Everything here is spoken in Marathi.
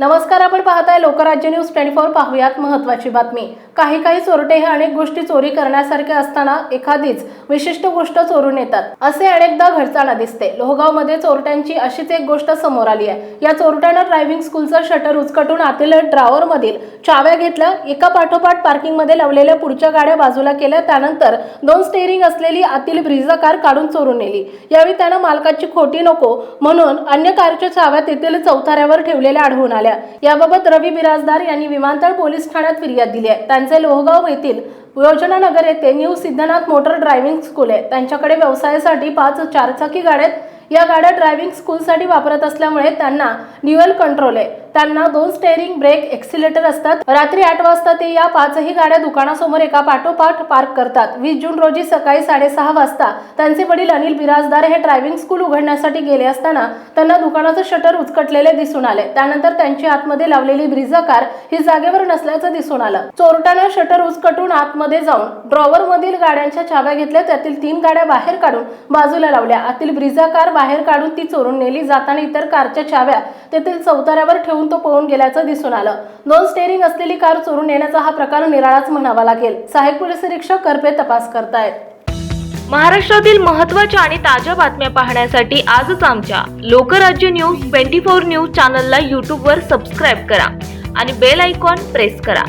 नमस्कार आपण पाहताय लोकराज्य न्यूज ट्वेंटी फोर पाहूयात महत्वाची बातमी. काही काही चोरटे हे अनेक गोष्टी चोरी करण्यासारखे असताना एखादीच विशिष्ट गोष्ट चोरून येतात. असे अनेकदा घडताना दिसते. लोहगावमध्ये चोरट्यांची अशीच एक गोष्ट समोर आली आहे. या चोरट्यानं ड्रायव्हिंग स्कूलचं शटर उचकटून आतील ड्रावर मधील चाव्या घेतल्या एका पाठोपाठ पार्किंगमध्ये लावलेल्या पुढच्या गाड्या बाजूला केल्या त्यानंतर दोन स्टेअरिंग असलेली आतील ब्रिझा कार काढून चोरून नेली. यावेळी त्यानं मालकाची खोटी नको म्हणून अन्य कारच्या चाव्या तेथील चौथाऱ्यावर ठेवलेल्या आढळून आल्या. याबाबत रवी बिराजदार यांनी विमानतळ पोलीस ठाण्यात फिर्याद दिली आहे. त्यांचे लोहगाव येथील योजना नगर येथे new Siddhanath motor driving school आहे. त्यांच्याकडे व्यवसायासाठी पाच चारचाकी गाड्या या गाड्या ड्रायव्हिंग स्कूलसाठी वापरत असल्यामुळे त्यांना ड्युअल कंट्रोल आहे. त्यांना दोन स्टेअरिंग ब्रेक एक्सिलेटर असतात. रात्री आठ वाजता ते या पाचही गाड्या दुकानासमोर एका पाठोपाठ पार्क करतात. वीस जून रोजी सकाळी साडेसहा वाजता त्यांचे वडील अनिल बिराजदार हे ड्रायव्हिंग स्कूल उघडण्यासाठी गेले असताना त्यांना दुकानाचं शटर उचकटलेले दिसून आले. त्यानंतर त्यांची आतमध्ये लावलेली ब्रिझा कार ही जागेवर नसल्याचं दिसून आलं. चोरट्यानं शटर उचकटून आतमध्ये जाऊन ड्रॉवर मधील गाड्यांच्या चाव्या घेतल्या. त्यातील तीन गाड्या बाहेर काढून बाजूला लावल्या. आतील ब्रिझा कार बाहेर काढून ती चोरून नेली. जाताना इतर कारच्या चाव्या तेथील चौताऱ्यावर ठेवून तो पळून गेल्याचं दिसून आलं. दोन स्टेअरिंग असलेली कार चोरून नेण्याचा हा प्रकार निराळाच म्हणावा लागेल. सहाय्यक पोलीस निरीक्षक करपे तपास करतायत. महाराष्ट्रातील महत्त्वाच्या आणि ताज्या बातम्या पाहण्यासाठी आजच आमच्या Lokrajya news twenty four news चॅनलला यूट्यूबवर सबस्क्राईब करा आणि बेल आयकॉन प्रेस करा.